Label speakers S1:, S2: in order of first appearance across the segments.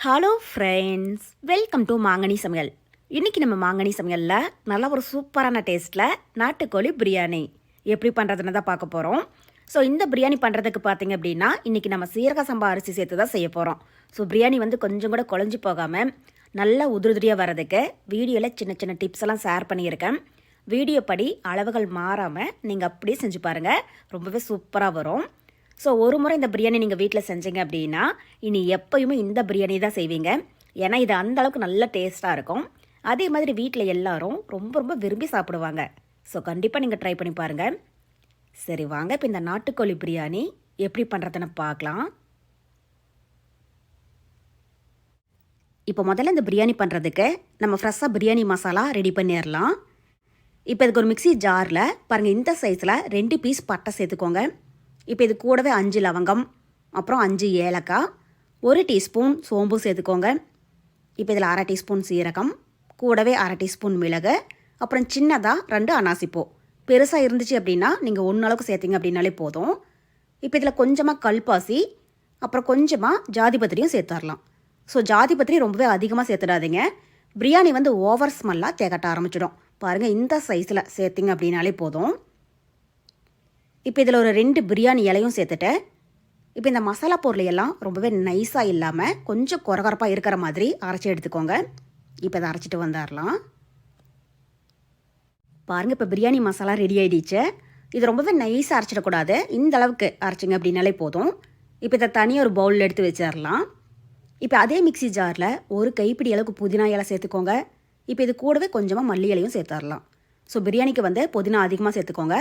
S1: Hello friends welcome to மாங்கனி சமையல் இன்றைக்கி நம்ம மாங்கனி சமையலில் நல்ல ஒரு சூப்பரான டேஸ்ட்டில் நாட்டுக்கோழி பிரியாணி. எப்படி பண்ணுறதுன்னு தான் பார்க்க போகிறோம் ஸோ இந்த பிரியாணி பண்ணுறதுக்கு பார்த்தீங்க அப்படின்னா இன்றைக்கி நம்ம சீரக சம்பா அரிசி சேர்த்து தான் செய்ய போகிறோம் ஸோ பிரியாணி வந்து கொஞ்சம் கூட குழஞ்சி போகாமல் நல்லா உதிரியாக வர்றதுக்கு வீடியோவில் சின்ன சின்ன டிப்ஸ் எல்லாம் ஷேர் பண்ணியிருக்கேன். வீடியோ படி அளவுகள் மாறாமல் நீங்கள் அப்படியே செஞ்சு பாருங்கள் ரொம்பவே சூப்பராக வரும். ஸோ ஒரு முறை இந்த பிரியாணி நீங்கள் வீட்டில் செஞ்சீங்க அப்படின்னா இனி எப்பயுமே இந்த பிரியாணி தான் செய்வீங்க. ஏன்னா இது அந்த அளவுக்கு நல்ல டேஸ்ட்டாக இருக்கும். அதே மாதிரி வீட்டில் எல்லாரும் ரொம்ப ரொம்ப விரும்பி சாப்பிடுவாங்க. ஸோ கண்டிப்பாக நீங்கள் ட்ரை பண்ணி பாருங்கள் சரி வாங்க. இப்போ இந்த நாட்டுக்கோழி பிரியாணி எப்படி பண்ணுறதுன்னு பார்க்கலாம். இப்போ முதல்ல இந்த பிரியாணி பண்ணுறதுக்கு நம்ம ஃப்ரெஷ்ஷாக பிரியாணி மசாலா ரெடி பண்ணிடலாம் இப்போ இதுக்கு ஒரு மிக்ஸி ஜாரில் பாருங்கள் இந்த சைஸில் ரெண்டு பீஸ் பட்டை சேர்த்துக்கோங்க. இப்போ இது கூடவே அஞ்சு லவங்கம் அப்புறம் அஞ்சு ஏலக்காய் ஒரு டீஸ்பூன் சோம்பு சேர்த்துக்கோங்க. இப்போ இதில் அரை டீஸ்பூன் சீரகம் கூடவே அரை டீஸ்பூன் மிளகு அப்புறம் சின்னதாக ரெண்டு அனாசிப்பூ பெருசாக இருந்துச்சு அப்படின்னா நீங்கள் ஒன்று அளவுக்கு சேர்த்திங்க அப்படின்னாலே போதும். இப்போ இதில் கொஞ்சமாக கல்பாசி அப்புறம் கொஞ்சமாக ஜாதிபத்திரியும் சேர்த்துடலாம் ஸோ ஜாதிபத்திரி ரொம்பவே அதிகமாக சேர்த்துடாதீங்க. பிரியாணி வந்து ஓவர் ஸ்மெல்லாக தேகட்ட ஆரம்பிச்சிடும். பாருங்கள் இந்த சைஸில் சேர்த்திங்க அப்படின்னாலே போதும். இப்போ இதில் ஒரு ரெண்டு பிரியாணி இலையும் சேர்த்துட்டேன். இப்போ இந்த மசாலா பொருள் எல்லாம் ரொம்பவே நைஸாக இல்லாமல் கொஞ்சம் குறகுறப்பாக இருக்கிற மாதிரி அரைச்சி எடுத்துக்கோங்க. இப்போ இதை அரைச்சிட்டு வந்துடலாம். பாருங்கள் இப்போ பிரியாணி மசாலா ரெடி ஆகிடுச்சு இது ரொம்பவே நைஸாக அரைச்சிடக்கூடாது இந்த அளவுக்கு அரைச்சிங்க அப்படின்னாலே போதும். இப்போ இதை தனியாக ஒரு பவுலில் எடுத்து வச்சிடலாம். இப்போ அதே மிக்ஸி ஜாரில் ஒரு கைப்பிடி அளவுக்கு புதினா இலை சேர்த்துக்கோங்க. இப்போ இது கூடவே கொஞ்சமாக மல்லி இலையும் சேர்த்துடலாம். ஸோ பிரியாணிக்கு வந்து புதினா அதிகமாக சேர்த்துக்கோங்க.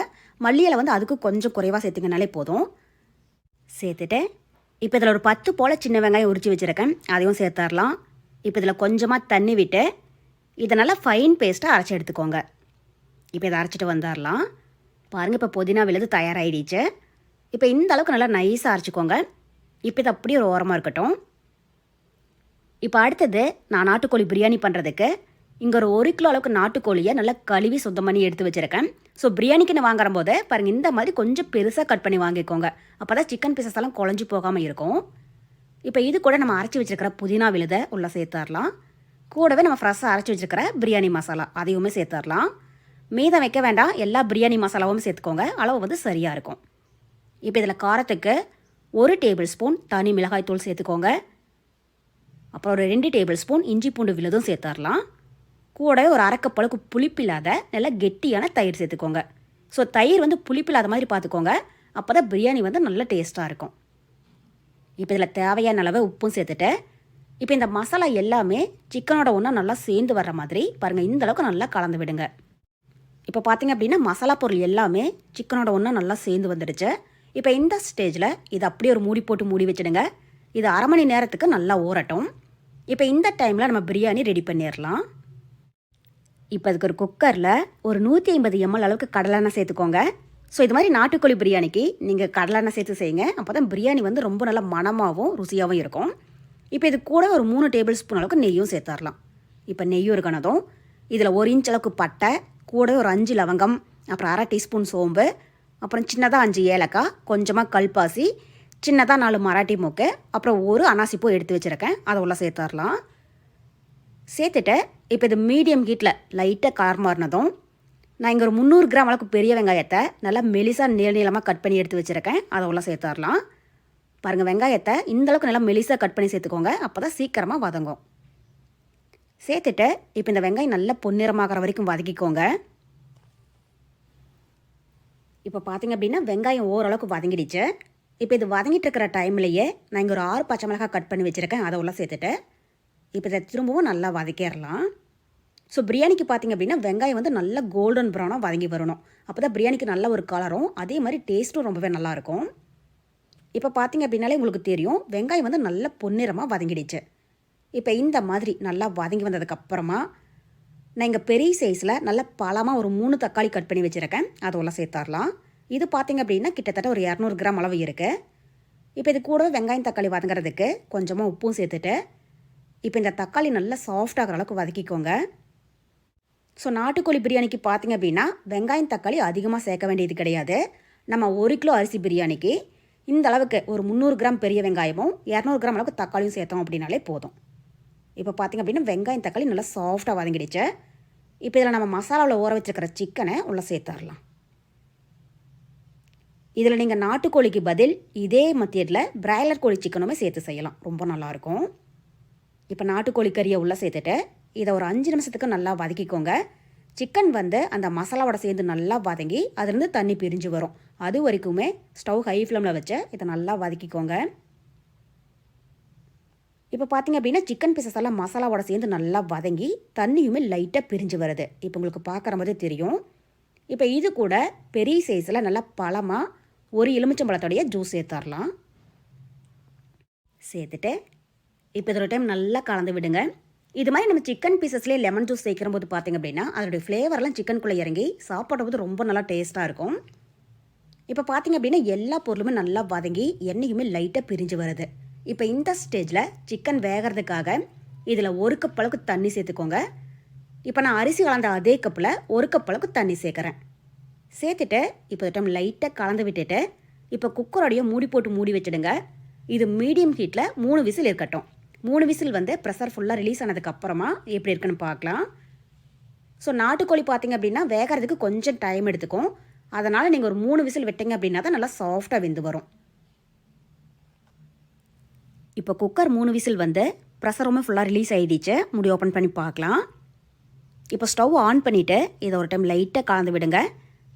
S1: மல்லியில் வந்து அதுக்கு கொஞ்சம் குறைவாக சேர்த்துங்கனாலே போதும். சேர்த்துட்டு இப்போ இதில் ஒரு பத்து போல் சின்ன வெங்காயம் உரித்து வச்சுருக்கேன். அதையும் சேர்த்துடலாம் இப்போ இதில் கொஞ்சமாக தண்ணி விட்டு இதை நல்லா ஃபைன் பேஸ்ட்டாக அரைச்சி எடுத்துக்கோங்க. இப்போ இதை அரைச்சிட்டு வந்துடலாம் பாருங்கள் இப்போ புதினா விழுது தயாராகிடுச்சு இப்போ இந்த அளவுக்கு நல்லா நைஸாக அரைச்சிக்கோங்க. இப்போ இது அப்படியே ஒரு ஓரமாக இருக்கட்டும். இப்போ அடுத்தது நான் நாட்டுக்கோழி பிரியாணி பண்ணுறதுக்கு இங்கே ஒரு ஒரு கிலோ அளவுக்கு நாட்டுக்கோழியை நல்லா கழுவி சுத்தம் பண்ணி எடுத்து வச்சுருக்கேன். ஸோ பிரியாணிக்குன்னு வாங்குற போது பாருங்கள் இந்த மாதிரி கொஞ்சம் பெருசாக கட் பண்ணி வாங்கிக்கோங்க. அப்போ தான் சிக்கன் பீசஸ் எல்லாம் குழஞ்சி போகாமல் இருக்கும். இப்போ இது கூட நம்ம அரைச்சி வச்சுருக்கிற புதினா விழுதை உள்ளே சேர்த்துடலாம். கூடவே நம்ம ஃப்ரெஷ்ஷாக அரைச்சி வச்சுருக்கிற பிரியாணி மசாலா அதையுமே சேர்த்துடலாம். மீதம் வைக்க வேண்டாம் எல்லா பிரியாணி மசாலாவும் சேர்த்துக்கோங்க. அளவு வந்து சரியாக இருக்கும். இப்போ இதில் காரத்துக்கு ஒரு டேபிள் ஸ்பூன் தனி மிளகாய் தூள் சேர்த்துக்கோங்க. அப்புறம் ஒரு ரெண்டு டேபிள் ஸ்பூன் இஞ்சி பூண்டு விழுதும் சேர்த்துடலாம். கூட ஒரு அரைக்கப்பளவுக்கு புளிப்பில்லாத நல்லா கெட்டியான தயிர் சேர்த்துக்கோங்க. ஸோ தயிர் வந்து புளிப்பில்லாத மாதிரி பார்த்துக்கோங்க. அப்போ தான் பிரியாணி வந்து நல்ல டேஸ்ட்டாக இருக்கும். இப்போ இதில் தேவையான அளவு உப்பும் சேர்த்துட்டு இப்போ இந்த மசாலா எல்லாமே சிக்கனோட ஒன்றா நல்லா சேர்ந்து வர்ற மாதிரி பாருங்கள் இந்த அளவுக்கு நல்லா கலந்து விடுங்க. இப்போ பார்த்தீங்க அப்படின்னா மசாலா பொருள் எல்லாமே சிக்கனோட ஒன்றா நல்லா சேர்ந்து வந்துடுச்சு. இப்போ இந்த ஸ்டேஜில் இது அப்படியே ஒரு மூடி போட்டு மூடி வச்சுடுங்க. இது அரை மணி நேரத்துக்கு நல்லா ஊறட்டும். இப்போ இந்த டைமில் நம்ம பிரியாணி ரெடி பண்ணிடலாம். இப்போ அதுக்கு ஒரு குக்கரில் ஒரு நூற்றி ஐம்பது எம்எல் அளவுக்கு கடலெண்ணெய் சேர்த்துக்கோங்க. ஸோ இது மாதிரி நாட்டுக்கோழி பிரியாணிக்கு நீங்கள் கடலெண்ணெய் சேர்த்து செய்யுங்க. அப்போ தான் பிரியாணி வந்து ரொம்ப நல்லா மணமாகவும் ருசியாகவும் இருக்கும். இப்போ இது கூட ஒரு மூணு டேபிள் ஸ்பூன் அளவுக்கு நெய்யும் சேர்த்துடலாம் இப்போ நெய்யும் இருக்கணதும் இதில் ஒரு இன்ச் அளவுக்கு பட்டை கூட ஒரு அஞ்சு லவங்கம் அப்புறம் அரை டீஸ்பூன் சோம்பு அப்புறம் சின்னதாக அஞ்சு ஏலக்காய் கொஞ்சமாக கல்பாசி சின்னதாக நாலு மராட்டி மூக்கு அப்புறம் ஒரு அனாசிப்பூ எடுத்து வச்சுருக்கேன். அதை உள்ள சேர்த்துடலாம் சேர்த்துட்டு இப்போ இது மீடியம் ஹீட்டில் லைட்டாக கார் மாறினதும் நான் இங்கே ஒரு முந்நூறு கிராம் அளவுக்கு பெரிய வெங்காயத்தை நல்லா மெலிசாக நீள நீளமாக கட் பண்ணி எடுத்து வச்சுருக்கேன். அதை உள்ள சேர்த்துடலாம். பாருங்கள் வெங்காயத்தை இந்தளவுக்கு நல்லா மெலிசாக கட் பண்ணி சேர்த்துக்கோங்க. அப்போ தான் சீக்கிரமாக வதங்கும். சேர்த்துட்டு இப்போ இந்த வெங்காயம் நல்லா பொன்னிறமாகிற வரைக்கும் வதக்கிக்கோங்க. இப்போ பார்த்தீங்க அப்படின்னா வெங்காயம் ஓரளவுக்கு வதங்கிடுச்சு. இப்போ இது வதங்கிட்டு இருக்கிற டைம்லேயே நான் இங்கே ஒரு ஆறு பச்சை மிளகாய் கட் பண்ணி வச்சுருக்கேன். அதை உள்ள சேர்த்துட்டு இப்போ இதை திரும்பவும் நல்லா வதக்கிடலாம். ஸோ பிரியாணிக்கு பார்த்திங்க அப்படின்னா வெங்காயம் வந்து நல்லா கோல்டன் ப்ரௌனாக வதங்கி வரணும். அப்போ தான் பிரியாணிக்கு நல்ல ஒரு கலரும் அதே மாதிரி டேஸ்ட்டும் ரொம்பவே நல்லாயிருக்கும் இப்போ பார்த்திங்க அப்படின்னாலே உங்களுக்கு தெரியும் வெங்காயம் வந்து நல்ல பொன்னிறமாக வதங்கிடுச்சு. இப்போ இந்த மாதிரி நல்லா வதங்கி வந்ததுக்கப்புறமா நான் இங்கே பெரிய சைஸில் நல்ல பழமாக ஒரு மூணு தக்காளி கட் பண்ணி வச்சுருக்கேன். அதை சேர்த்தாரலாம் இது பார்த்திங்க அப்படின்னா கிட்டத்தட்ட ஒரு இரநூறு கிராம் அளவு இருக்குது இப்போ இது கூட வெங்காயம் தக்காளி வதங்குறதுக்கு கொஞ்சமாக உப்பும் சேர்த்துட்டு இப்போ இந்த தக்காளி நல்லா சாஃப்டாகிற அளவுக்கு வதக்கிக்கோங்க. ஸோ நாட்டுக்கோழி பிரியாணிக்கு பார்த்தீங்க அப்படின்னா வெங்காயம் தக்காளி அதிகமாக சேர்க்க வேண்டியது கிடையாது. நம்ம ஒரு கிலோ அரிசி பிரியாணிக்கு இந்த அளவுக்கு ஒரு முந்நூறு கிராம் பெரிய வெங்காயமும் இரநூறு கிராம் அளவுக்கு தக்காளியும் சேர்த்தோம் அப்படின்னாலே போதும். இப்போ பார்த்தீங்க அப்படின்னா வெங்காயம் தக்காளி நல்லா சாஃப்டாக வதங்கிடுச்சு. இப்போ இதில் நம்ம மசாலாவில் ஊற வச்சிருக்கிற சிக்கனை உள்ளே சேர்த்துடலாம். இதில் நீங்கள் நாட்டுக்கோழிக்கு பதில் இதே மெத்தேடில் பிராய்லர் கோழி சிக்கனுமே சேர்த்து செய்யலாம். ரொம்ப நல்லாயிருக்கும் இப்போ நாட்டுக்கோழி கறியை உள்ளே சேர்த்துட்டு இதை ஒரு அஞ்சு நிமிஷத்துக்கு நல்லா வதக்கிக்கோங்க. சிக்கன் வந்து அந்த மசாலாவோட சேர்ந்து நல்லா வதங்கி அதுலேருந்து தண்ணி பிரிஞ்சு வரும். அது வரைக்குமே ஸ்டவ் ஹை ஃப்ளேமில் வச்சு இதை நல்லா வதக்கிக்கோங்க. இப்போ பார்த்தீங்க அப்படின்னா சிக்கன் பீசஸ் எல்லாம் மசாலாவோட சேர்ந்து நல்லா வதங்கி தண்ணியுமே லைட்டாக பிரிஞ்சு வருது. இப்போ உங்களுக்கு பார்க்குற மாதிரி தெரியும். இப்போ இது கூட பெரிய சைஸில் நல்லா பழமாக ஒரு எலுமிச்சம்பழத்தோடைய ஜூஸ் சேர்த்துடலாம் சேர்த்துட்டு இப்போ இதோட டைம் நல்லா கலந்து விடுங்க. இது மாதிரி நம்ம சிக்கன் பீசஸ்லேயே லெமன் ஜூஸ் சேர்க்கிற போது பார்த்தீங்க அப்படின்னா அதோடைய ஃப்ளேவர்லாம் சிக்கனுக்குள்ளே இறங்கி சாப்பிடும்போது ரொம்ப நல்லா டேஸ்ட்டாக இருக்கும். இப்போ பார்த்தீங்க அப்படின்னா எல்லா பொருளுமே நல்லா வதங்கி எண்ணெயுமே லைட்டாக பிரிஞ்சு வருது. இப்போ இந்த ஸ்டேஜில் சிக்கன் வேகிறதுக்காக இதில் ஒரு கப் அளவுக்கு தண்ணி சேர்த்துக்கோங்க. இப்போ நான் அரிசி கலந்த அதே கப்பில் ஒரு கப் அளவுக்கு தண்ணி சேர்க்குறேன். சேர்த்துட்டு இப்போ டைம் லைட்டாக கலந்து விட்டுட்டு இப்போ குக்கரோடைய மூடி போட்டு மூடி வச்சுடுங்க. இது மீடியம் ஹீட்டில் மூணு விசில் இருக்கட்டும். மூணு விசில் வந்து ப்ரெஷர் ஃபுல்லாக ரிலீஸ் ஆனதுக்கு அப்புறமா எப்படி இருக்குன்னு பார்க்கலாம். ஸோ நாட்டுக்கோழி பார்த்தீங்க அப்படின்னா வேகிறதுக்கு கொஞ்சம் டைம் எடுத்துக்கும். அதனால் நீங்கள் ஒரு மூணு விசில் விட்டீங்க அப்படின்னா தான் நல்லா சாஃப்டாக வெந்து வரும். இப்போ குக்கர் மூணு விசில் வந்து ப்ரெஷருமே ஃபுல்லாக ரிலீஸ் ஆகிடுச்சு முடி ஓப்பன் பண்ணி பார்க்கலாம். இப்போ ஸ்டவ் ஆன் பண்ணிவிட்டு இதை ஒரு டைம் லைட்டாக கலந்து விடுங்க.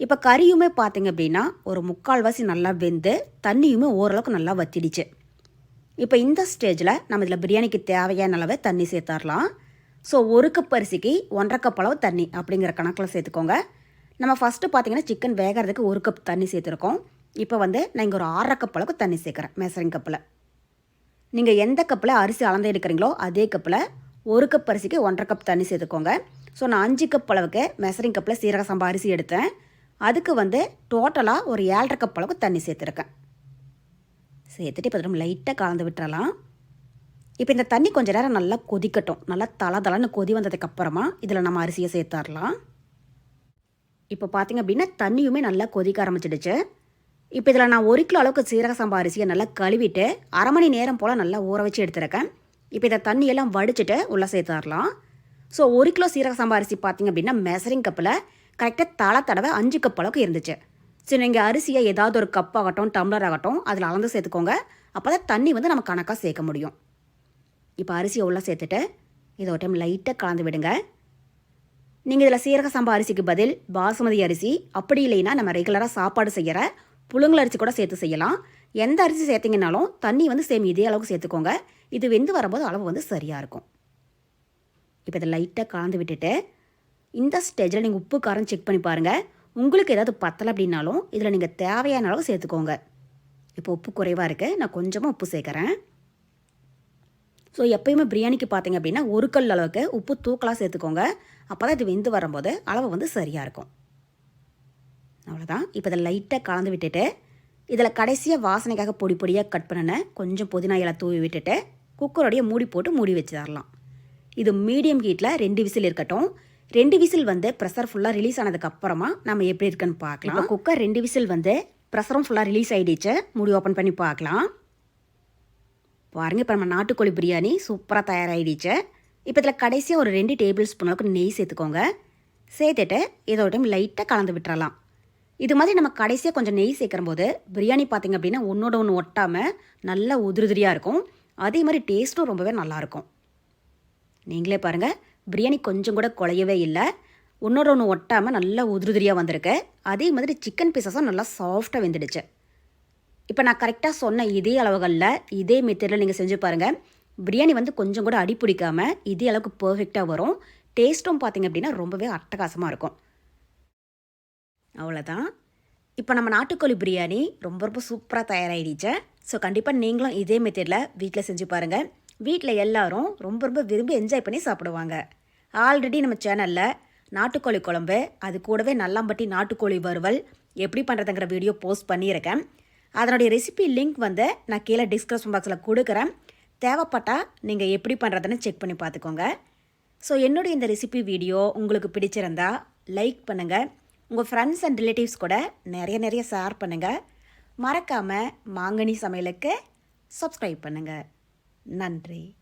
S1: இப்போ கறியுமே பார்த்தீங்க அப்படின்னா ஒரு முக்கால்வாசி நல்லா வெந்து தண்ணியுமே ஓரளவுக்கு நல்லா வத்திடுச்சு. இப்போ இந்த ஸ்டேஜில் நம்ம இதில் பிரியாணிக்கு தேவையான அளவு தண்ணி சேர்த்தாரலாம். ஸோ ஒரு கப் அரிசிக்கு ஒன்றரை கப் அளவு தண்ணி அப்படிங்கிற கணக்கில் சேர்த்துக்கோங்க. நம்ம ஃபஸ்ட்டு பார்த்தீங்கன்னா சிக்கன் வேகிறதுக்கு ஒரு கப் தண்ணி சேர்த்துருக்கோம். இப்போ வந்து நான் இங்கே ஒரு ஆறரை கப் அளவுக்கு தண்ணி சேர்க்குறேன் மெசரிங் கப்பில் நீங்கள் எந்த கப்பில் அரிசி அளந்து எடுக்கிறீங்களோ அதே கப்பில் ஒரு கப் அரிசிக்கு ஒன்றரை கப் தண்ணி சேர்த்துக்கோங்க. ஸோ நான் அஞ்சு கப் அளவுக்கு மெசரிங் கப்பில் சீரக சம்பா அரிசி எடுத்தேன். அதுக்கு வந்து டோட்டலாக ஒரு ஏழரை கப் அளவுக்கு தண்ணி சேர்த்துருக்கேன். சேர்த்துட்டு இப்போ நம்ம லைட்டாக கலந்து விட்டுறலாம். இப்போ இந்த தண்ணி கொஞ்சம் நேரம் நல்லா கொதிக்கட்டும். நல்லா தலை தலைன்னு கொதி வந்ததுக்கப்புறமா இதில் நம்ம அரிசியை சேர்த்துடலாம். இப்போ பார்த்திங்க அப்படின்னா தண்ணியுமே நல்லா கொதிக்க ஆரம்பிச்சிடுச்சு. இப்போ இதில் நான் ஒரு கிலோ அளவுக்கு சீரக சம்பா அரிசியை நல்லா கழுவிட்டு அரை மணி நேரம் போல் நல்லா ஊற வச்சு எடுத்துருக்கேன். இப்போ இதை தண்ணியெல்லாம் வடிச்சிட்டு உள்ளே சேர்த்துடலாம். ஸோ ஒரு கிலோ சீரக சம்பா அரிசி பார்த்தீங்க அப்படின்னா மெசரிங் கப்பில் கரெக்டாக தலை தடவை அஞ்சு கப் அளவுக்கு இருந்துச்சு. சரி நீங்கள் அரிசியை ஏதாவது ஒரு கப் ஆகட்டும் டம்ளர் ஆகட்டும் அதில் அளந்து சேர்த்துக்கோங்க. அப்போ தான் தண்ணி வந்து நம்ம கணக்காக சேர்க்க முடியும். இப்போ அரிசியை உள்ளே சேர்த்துட்டு இதை ஒரு டைம் லைட்டாக கலந்து விடுங்க. நீங்கள் இதில் சீரக சம்பா அரிசிக்கு பதில் பாசுமதி அரிசி அப்படி இல்லைன்னா நம்ம ரெகுலராக சாப்பாடு செய்கிற புழுங்கல் அரிசி கூட சேர்த்து செய்யலாம். எந்த அரிசி சேர்த்திங்கனாலும் தண்ணி வந்து சேம் இதே அளவுக்கு சேர்த்துக்கோங்க. இது வெந்து வரும்போது அளவு வந்து சரியாக இருக்கும். இப்போ இதை லைட்டாக கலந்து விட்டுட்டு இந்த ஸ்டேஜில் நீங்கள் உப்பு காரம் செக் பண்ணி பாருங்கள் உங்களுக்கு ஏதாவது பத்தலை அப்படின்னாலும் இதில் நீங்கள் தேவையான அளவு சேர்த்துக்கோங்க. இப்போ உப்பு குறைவாக இருக்குது நான் கொஞ்சமாக உப்பு சேர்க்குறேன். ஸோ எப்பயுமே பிரியாணிக்கு பார்த்தீங்க அப்படின்னா ஒரு கல் அளவுக்கு உப்பு தூக்கலாக சேர்த்துக்கோங்க. அப்போ தான் இது வெந்து வரும்போது அளவு வந்து சரியாக இருக்கும். அவ்வளோதான் இப்போ இதை லைட்டாக கலந்து விட்டுட்டு இதில் கடைசியாக வாசனைக்காக பொடி பொடியாக கட் பண்ணின கொஞ்சம் புதினா இலை தூவி விட்டுட்டு குக்கருடைய மூடி போட்டு மூடி வச்சு தரலாம் இது மீடியம் ஹீட்டில் ரெண்டு விசில் இருக்கட்டும். ரெண்டு விசில் வந்து ப்ரெஷர் ஃபுல்லாக ரிலீஸ் ஆனதுக்கு அப்புறமா நம்ம எப்படி இருக்குன்னு பார்க்கலாம். இப்போ குக்கர் ரெண்டு விசில் வந்து ப்ரெஷரும் ஃபுல்லாக ரிலீஸ் ஆகிடுச்சு மூடி ஓப்பன் பண்ணி பார்க்கலாம். பாருங்கள் இப்போ நம்ம நாட்டுக்கோழி பிரியாணி சூப்பராக தயாராகிடுச்சு இப்போ இதில் கடைசியாக ஒரு ரெண்டு டேபிள் ஸ்பூன் அளவுக்கு நெய் சேர்த்துக்கோங்க. சேர்த்துட்டு இதோட டைம் லைட்டாக கலந்து விட்டுறலாம். இது மாதிரி நம்ம கடைசியாக கொஞ்சம் நெய் சேர்க்குற போது பிரியாணி பார்த்திங்க அப்படின்னா ஒன்றோட ஒன்று ஒட்டாமல் நல்லா உதிரியாக இருக்கும். அதே மாதிரி டேஸ்ட்டும் ரொம்பவே நல்லாயிருக்கும் நீங்களே பாருங்கள் பிரியாணி கொஞ்சம் கூட குலையவே இல்லை. ஒன்றோட ஒன்று ஒட்டாமல் நல்லா உதிரியாக வந்திருக்கு. அதே மாதிரி சிக்கன் பீசஸும் நல்லா சாஃப்டாக வெந்துடுச்சு. இப்போ நான் கரெக்டாக சொன்ன இதே அளவுகளில் இதே மெத்தடில் நீங்கள் செஞ்சு பாருங்கள் பிரியாணி வந்து கொஞ்சம் கூட அடி பிடிக்காமல் இதே அளவுக்கு பர்ஃபெக்டாக வரும். டேஸ்ட்டும் பார்த்திங்க அப்படின்னா ரொம்பவே அட்டகாசமாக இருக்கும். அவ்வளோதான் இப்போ நம்ம நாட்டுக்கோழி பிரியாணி ரொம்ப ரொம்ப சூப்பராக தயாராகிடுச்சு ஸோ கண்டிப்பாக நீங்களும் இதே மெத்தடில் வீட்டில் செஞ்சு பாருங்கள் வீட்டில் எல்லாரும் ரொம்ப ரொம்ப விரும்பி என்ஜாய் பண்ணி சாப்பிடுவாங்க. ஆல்ரெடி நம்ம சேனலில் நாட்டுக்கோழி குழம்பு அது கூடவே நல்லாம்பட்டி நாட்டுக்கோழி வறுவல் எப்படி பண்ணுறதுங்கிற வீடியோ போஸ்ட் பண்ணியிருக்கேன். அதனுடைய ரெசிபி லிங்க் வந்து நான் கீழே டிஸ்கிரிப்ஷன் பாக்ஸில் கொடுக்குறேன். தேவைப்பட்டால் நீங்கள் எப்படி பண்ணுறதுன்னு செக் பண்ணி பார்த்துக்கோங்க. ஸோ என்னுடைய இந்த ரெசிபி வீடியோ உங்களுக்கு பிடிச்சிருந்தா லைக் பண்ணுங்கள் உங்கள் ஃப்ரெண்ட்ஸ் அண்ட் ரிலேட்டிவ்ஸ் கூட நிறைய நிறைய ஷேர் பண்ணுங்கள் மறக்காமல் மாங்கனி சமையலுக்கு சப்ஸ்கிரைப் பண்ணுங்கள் நன்றி.